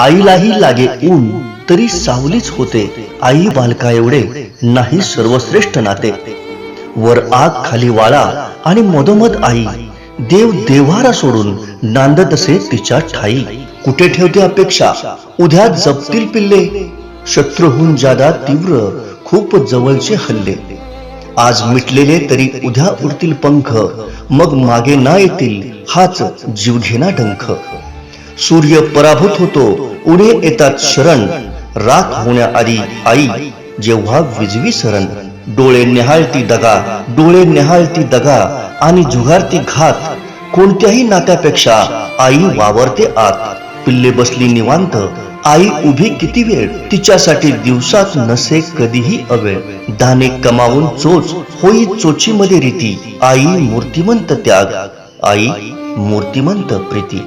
आईलाही लागे ऊन तरी सावलीच होते. आई बालका एवढे नाही सर्वश्रेष्ठ नाते. वर आग खाली वाळा आणि मधोमध आई. देव देव्हारा सोडून नांदत असे तिच्या ठाई. कुठे ठेवते अपेक्षा? उद्या जपतील पिल्ले. शत्रूहून जादा तीव्र खूप जवळचे हल्ले. आज मिटलेले तरी उद्या उडतील पंख. मग मागे ना येतील हाच जीवघेना डंख. सूर्य पराभूत होतो उडे येतात शरण राख होण्याआधी आई जेव्हा विजवी सरण डोळे निहाळती दगा डोळे निहाळती दगा आणि जुगारती घात कोणत्याही नात्यापेक्षा आई वावरते आत. पिल्ले बसली निवांत आई उभी किती वेळ तिच्यासाठी दिवसात नसे कधीही अवेळ. दाने कमावून चोच होई चोचीमध्ये रीती आई मूर्तिमंत त्याग. आई मूर्तिमंत प्रीती.